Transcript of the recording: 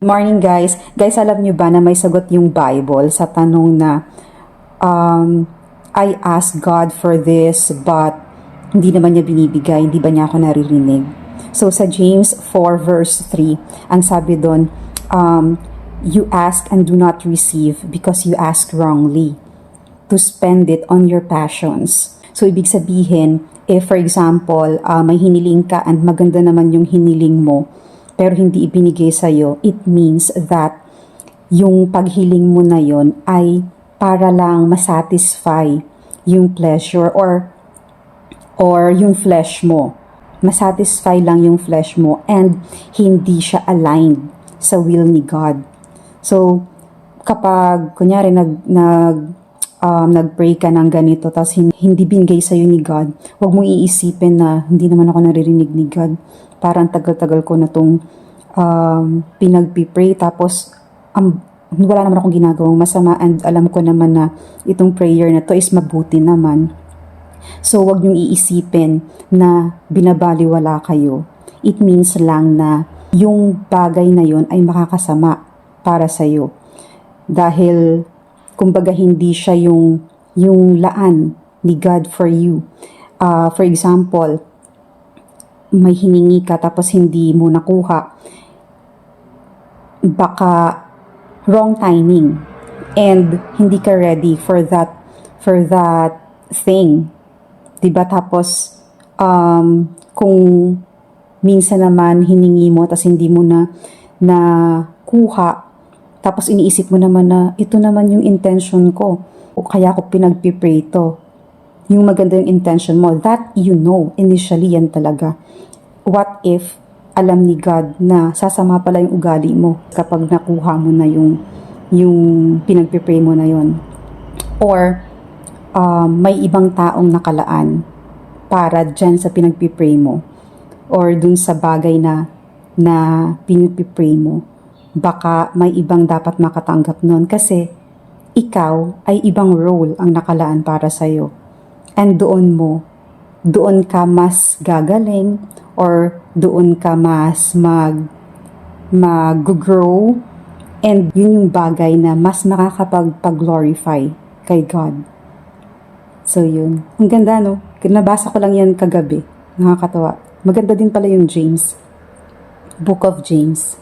Morning guys. Guys, alam niyo ba na may sagot yung Bible sa tanong na um, I asked God for this but hindi naman niya binibigay, hindi ba niya ako naririnig? So sa James 4 verse 3, ang sabi doon, um, you ask and do not receive because you ask wrongly to spend it on your passions. So ibig sabihin, if for example, uh, may hiniling ka and maganda naman yung hiniling mo, pero hindi ibinigay sa'yo, it means that yung paghiling mo na yon ay para lang masatisfy yung pleasure or or yung flesh mo. Masatisfy lang yung flesh mo and hindi siya aligned sa will ni God. So, kapag kunyari nag nag um, nag-pray ka ng ganito tapos hindi binigay sa'yo ni God, huwag mong iisipin na hindi naman ako naririnig ni God. Parang tagal-tagal ko na tong um, pinagpipray tapos um, wala naman akong ginagawang masama and alam ko naman na itong prayer na to is mabuti naman. So, wag niyong iisipin na binabaliwala kayo. It means lang na yung bagay na yon ay makakasama para sa'yo. Dahil, kumbaga hindi siya yung, yung laan ni God for you. Uh, for example, may hiningi ka tapos hindi mo nakuha, baka wrong timing and hindi ka ready for that for that thing. 'Di ba? Tapos um kung minsan naman hiningi mo tapos hindi mo na na kuha tapos iniisip mo naman na ito naman yung intention ko. O kaya ako pinagpipray to. Yung maganda yung intention mo that you know initially yan talaga. What if alam ni God na sasama pala yung ugali mo kapag nakuha mo na yung yung pinagpipray mo na yon or um, may ibang taong nakalaan para dyan sa pinagpipray mo? Or dun sa bagay na na pinagpipray mo baka may ibang dapat makatanggap nun kasi ikaw ay ibang role ang nakalaan para sa'yo. And doon mo, doon ka mas gagaling or doon ka mas mag mag-grow and yun yung bagay na mas makakapag-glorify kay God. So yun. Ang ganda no? Nabasa ko lang yan kagabi. Nakakatawa. Maganda din pala yung James. Book of James.